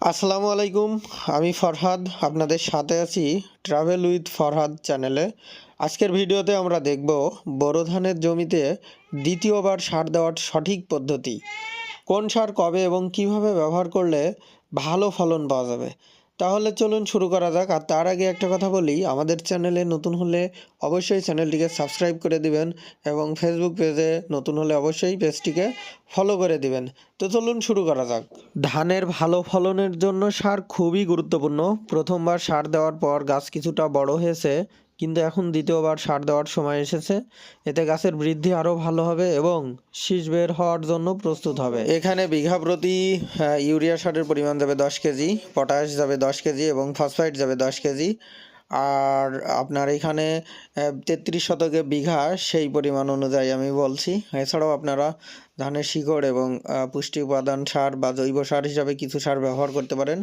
আসসালামু আলাইকুম, আমি ফরহাদ, আপনাদের সাথে আছি ট্রাভেল উইথ ফরহাদ চ্যানেলে আজকের ভিডিওতে আমরা দেখব বোরো ধানের জমিতে দ্বিতীয়বার সার দেওয়ার সঠিক পদ্ধতি। কোন সার কবে এবং কীভাবে ব্যবহার করলে ভালো ফলন পাওয়া যাবে? তাহলে চলুন শুরু করা যাক। আর তার আগে একটা কথা বলি, আমাদের চ্যানেলে নতুন হলে অবশ্যই চ্যানেলটিকে সাবস্ক্রাইব করে দিবেন এবং ফেসবুক পেজে নতুন হলে অবশ্যই পেজটিকে ফলো করে দিবেন। তো চলুন শুরু করা যাক। ধানের ভালো ফলনের জন্য সার খুবই গুরুত্বপূর্ণ। প্রথমবার সার দেওয়ার পর গাছ কিছুটা বড় হয়েছে। কিন্তু এখন দ্বিতীয়বার সার দেওয়ার সময় এসেছে। এতে গাছের বৃদ্ধি আরও ভালো হবে এবং শীষ বের হওয়ার জন্য প্রস্তুত হবে। এখানে বিঘা প্রতি ইউরিয়া সারের পরিমাণ যাবে দশ কেজি, পটাশ যাবে দশ কেজি এবং ফসফাইড যাবে দশ কেজি। আর আপনার এখানে তেত্রিশ শতকে বিঘা সেই পরিমাণ অনুযায়ী আমি বলছি। এছাড়াও আপনারা ধানের শিকড় এবং পুষ্টি উপাদান সার বা জৈব সার হিসাবে কিছু সার ব্যবহার করতে পারেন।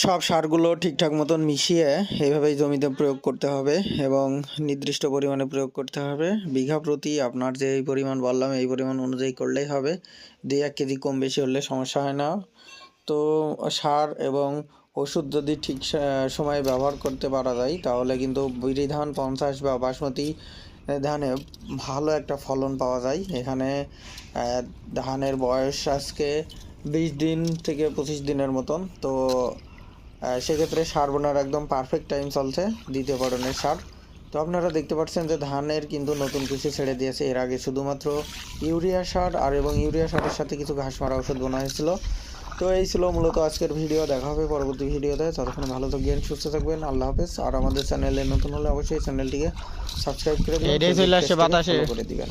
সব সারগুলো ঠিকঠাক মতন মিশিয়ে এইভাবেই জমিতে প্রয়োগ করতে হবে এবং নির্দিষ্ট পরিমাণে প্রয়োগ করতে হবে। বিঘা প্রতি আপনার যে এই পরিমাণ বললাম, এই পরিমাণ অনুযায়ী করলেই হবে। দুই এক কেজি কম বেশি হলে সমস্যা হয় না। তো সার এবং ওষুধ যদি ঠিক সময়ে ব্যবহার করতে পারা যায়, তাহলে কিন্তু বিরি ধান, পঞ্চাশ বা বাসমতি ধানে ভালো একটা ফলন পাওয়া যায়। এখানে ধানের বয়স আজকে বিশ দিন থেকে পঁচিশ দিনের মতন। তো সেক্ষেত্রে সার বোনার একদম পারফেক্ট টাইম চলছে দ্বিতীয় পরনের সার। তো আপনারা দেখতে পাচ্ছেন যে ধানের কিন্তু নতুন কিছু ছেড়ে দিয়েছে। এর আগে শুধুমাত্র ইউরিয়া সার আর এবং ইউরিয়া সারের সাথে কিছু ঘাস মারা ওষুধ বোনা হয়েছিল। তো এই ছিল মূলত আজকের ভিডিও। দেখা হবে পরবর্তী ভিডিওতে। ততক্ষণ ভালো থাকবেন সুস্থ থাকবেন। আল্লাহ হাফেজ। আর আমাদের চ্যানেলে নতুন হলে অবশ্যই চ্যানেলটিকে সাবস্ক্রাইব করে দিবেন। করে দিবেন।